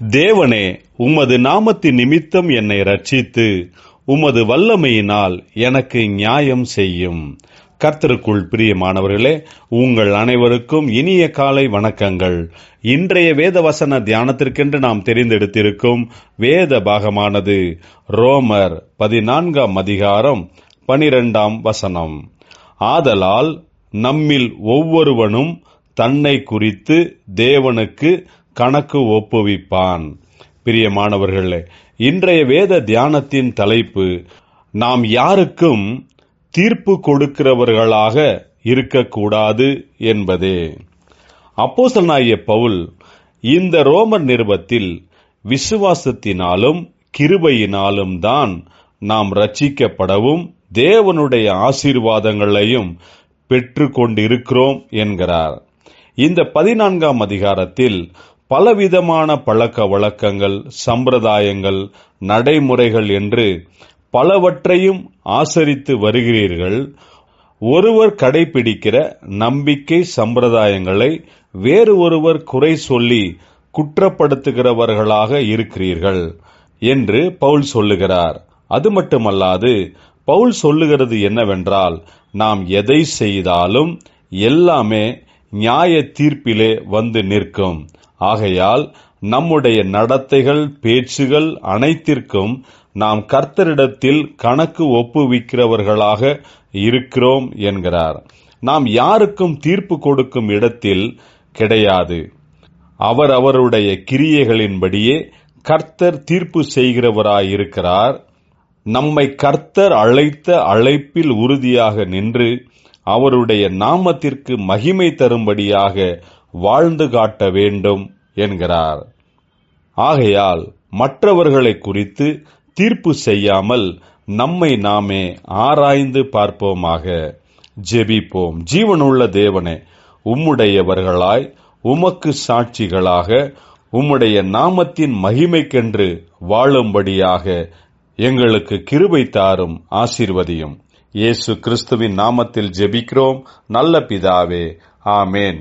தேவனே உமது நாமத்தின் நிமித்தம் என்னை ரட்சித்து உமது வல்லமையினால் எனக்கு நியாயம் செய்யும். கர்த்தருக்குள் பிரியமானவர்களே உங்கள் அனைவருக்கும் இனிய காலை வணக்கங்கள். இன்றைய வேத வசன தியானத்திற்கென்று நாம் தெரிந்தெடுத்திருக்கும் வேத பாகமானது ரோமர் பதினான்காம் அதிகாரம் பனிரெண்டாம் வசனம். ஆதலால் நம்மில் ஒவ்வொருவனும் தன்னை குறித்து தேவனுக்கு கணக்கு ஒப்புவிப்பான். பிரியமானவர்களே இன்றைய வேத தியானத்தின் தலைப்பு நாம் யாருக்கும் தீர்ப்பு கொடுக்கிறவர்களாக இருக்கக்கூடாது என்பதே. அப்போஸ்தலனாகிய பவுல் இந்த ரோமர் நிருபத்தில் விசுவாசத்தினாலும் கிருபையினாலும் தான் நாம் ரட்சிக்கப்படவும் தேவனுடைய ஆசீர்வாதங்களையும் பெற்று கொண்டிருக்கிறோம் என்கிறார். இந்த பதினான்காம் அதிகாரத்தில் பலவிதமான பழக்க வழக்கங்கள் சம்பிரதாயங்கள் நடைமுறைகள் என்று பலவற்றையும் ஆசரித்து வருகிறீர்கள். ஒருவர் கடைபிடிக்கிற நம்பிக்கை சம்பிரதாயங்களை வேறு ஒருவர் குறை சொல்லி குற்றப்படுத்துகிறவர்களாக இருக்கிறீர்கள் என்று பவுல் சொல்லுகிறார். அது மட்டுமல்லாது பவுல் சொல்லுகிறது என்னவென்றால் நாம் எதை செய்தாலும் எல்லாமே நியாய தீர்ப்பிலே வந்து நிற்கும். ஆகையால் நம்முடைய நடத்தைகள் பேச்சுகள் அனைத்திற்கும் நாம் கர்த்தரிடத்தில் கணக்கு ஒப்புவிக்கிறவர்களாக இருக்கிறோம் என்கிறார். நாம் யாருக்கும் தீர்ப்பு கொடுக்கும் இடத்தில் கிடையாது. அவர் அவருடைய கிரியைகளின்படியே கர்த்தர் தீர்ப்பு செய்கிறவராயிருக்கிறார். நம்மை கர்த்தர் அழைத்த அழைப்பில் உறுதியாக நின்று அவருடைய நாமத்திற்கு மகிமை தரும்படியாக வாழ்ந்து காட்ட வேண்டும் என்கிறார். ஆகையால் மற்றவர்களை குறித்து தீர்ப்பு செய்யாமல் நம்மை நாமே ஆராய்ந்து பார்ப்போமாக. ஜெபிப்போம். ஜீவனுள்ள தேவனே உம்முடையவர்களாய் உமக்கு சாட்சிகளாக உம்முடைய நாமத்தின் மகிமைக்கென்று வாழும்படியாக எங்களுக்கு கிருபை தாரும் ஆசீர்வதியும். இயேசு கிறிஸ்துவின் நாமத்தில் ஜெபிக்கிறோம். நல்ல பிதாவே. ஆமேன்.